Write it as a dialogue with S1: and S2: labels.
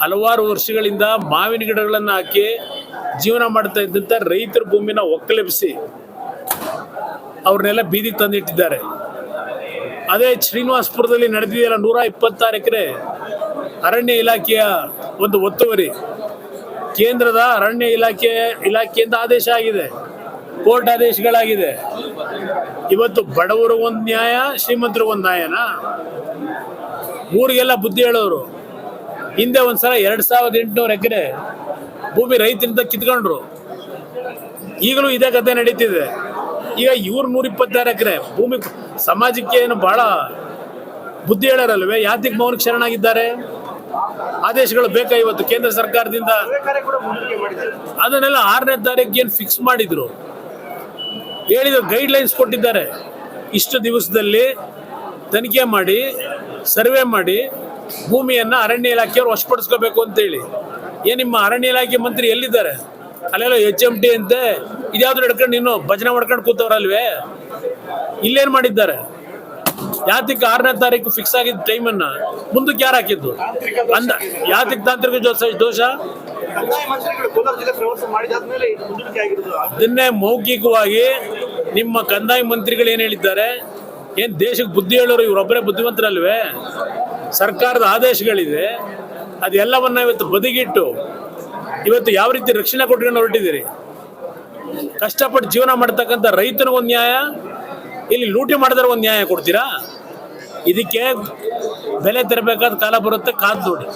S1: ಹಲವಾರು ವರ್ಷಗಳಿಂದ ಮಾವಿನ ಗಿಡಗಳನ್ನು ಹಾಕಿ ಜೀವನ ಮಾಡ್ತಾ ಇದ್ದಂಥ ರೈತರ ಭೂಮಿನ ಒಕ್ಕಲೆಬ್ಬಿಸಿ ಅವ್ರನ್ನೆಲ್ಲ ಬೀದಿಗೆ ತಂದಿಟ್ಟಿದ್ದಾರೆ. ಅದೇ ಶ್ರೀನಿವಾಸಪುರದಲ್ಲಿ ನಡೆದಿದೆಯಲ್ಲ ನೂರ ಇಪ್ಪತ್ತಾರು ಎಕರೆ ಅರಣ್ಯ ಇಲಾಖೆಯ ಒಂದು ಒತ್ತುವರಿ. ಕೇಂದ್ರದ ಅರಣ್ಯ ಇಲಾಖೆ, ಇಲಾಖೆಯಿಂದ ಆದೇಶ ಆಗಿದೆ. ಕೋರ್ಟ್ ಆದೇಶಗಳಾಗಿದೆ. ಇವತ್ತು ಬಡವರು ಒಂದು ನ್ಯಾಯ, ಶ್ರೀಮಂತರು ಒಂದು ನ್ಯಾಯನಾ? ಊರಿಗೆಲ್ಲ ಬುದ್ಧಿ ಹೇಳೋರು. ಹಿಂದೆ ಒಂದ್ಸಲ ಎರಡ್ ಸಾವಿರದ ಎಂಟುನೂರು ಎಕರೆ ಭೂಮಿ ರೈತರಿಂದ ಕಿತ್ಕೊಂಡ್ರು. ಈಗಲೂ ಇದೇ ಕಥೆ ನಡೀತಿದೆ. ಈಗ ಇವ್ರು ನೂರ ಇಪ್ಪತ್ತಾರು ಎಕರೆ ಭೂಮಿ ಸಮಾಜಕ್ಕೆ ಏನು ಬಹಳ ಬುದ್ಧಿ ಹೇಳರಲ್ವೇ? ಯಾತಿಗೆ ಮೌನಕ್ಕೆ ಶರಣಾಗಿದ್ದಾರೆ ಆದೇಶಗಳು ಬೇಕಾ ಇವತ್ತು ಕೇಂದ್ರ ಸರ್ಕಾರದಿಂದ? ಅದನ್ನೆಲ್ಲ ಆರನೇ ತಾರೀಕಿಗೆ ಏನು ಫಿಕ್ಸ್ ಮಾಡಿದ್ರು? ಹೇಳಿದ ಗೈಡ್ ಲೈನ್ಸ್ ಕೊಟ್ಟಿದ್ದಾರೆ. ಇಷ್ಟು ದಿವಸದಲ್ಲಿ ತನಿಖೆ ಮಾಡಿ ಸರ್ವೆ ಮಾಡಿ ಭೂಮಿಯನ್ನ ಅರಣ್ಯ ಇಲಾಖೆಯವರು ವಶಪಡಿಸ್ಕೋಬೇಕು ಅಂತೇಳಿ. ಏನ್ ನಿಮ್ಮ ಅರಣ್ಯ ಇಲಾಖೆ ಮಂತ್ರಿ ಎಲ್ಲಿದ್ದಾರೆ? ಅಲ್ಲೆಲ್ಲ ಎಚ್ ಎಂ ಟಿ ಅಂತೆ ಇದ್ಯಾವ್ದು ಹಿಡ್ಕೊಂಡು ನೀನು ಭಜನೆ ಮಾಡ್ಕೊಂಡು ಕೂತವ್ರಲ್ವೇ? ಇಲ್ಲೇನ್ ಮಾಡಿದ್ದಾರೆ? ಯಾತಿಕ್ ಆರನೇ ತಾರೀಕು ಫಿಕ್ಸ್ ಆಗಿದ್ದ ಟೈಮನ್ನ ಮುಂದಕ್ಕೆ ಯಾರು ಹಾಕಿದ್ದು? ಅಂದ ಯಾತಿಕ್ ತಾಂತ್ರಿಕ ದೋಷ ದೋಷ? ಅದನ್ನೇ ಮೌಖಿಕವಾಗಿ ನಿಮ್ಮ ಕಂದಾಯ ಮಂತ್ರಿಗಳು ಏನು ಹೇಳಿದ್ದಾರೆ? ಏನ್ ದೇಶಕ್ಕೆ ಬುದ್ಧಿ ಹೇಳೋರು ಇವರೊಬ್ಬರೇ ಬುದ್ಧಿವಂತರಲ್ವೇ? ಸರ್ಕಾರದ ಆದೇಶಗಳಿದೆ, ಅದೆಲ್ಲವನ್ನ ಇವತ್ತು ಬದಿಗಿಟ್ಟು ಇವತ್ತು ಯಾವ ರೀತಿ ರಕ್ಷಣೆ ಕೊಟ್ಕೊಂಡು ಹೊರಟಿದ್ದೀರಿ? ಕಷ್ಟಪಟ್ಟು ಜೀವನ ಮಾಡ್ತಕ್ಕಂಥ ರೈತನಿಗೊಂದು ನ್ಯಾಯ, ಇಲ್ಲಿ ಲೂಟಿ ಮಾಡಿದ್ರೆ ಒಂದು ನ್ಯಾಯ ಕೊಡ್ತೀರಾ? ಇದಕ್ಕೆ ಬೆಲೆ ತೆರಬೇಕಾದ ಕಾಲ ಬರುತ್ತೆ, ಕಾದು ನೋಡಿ.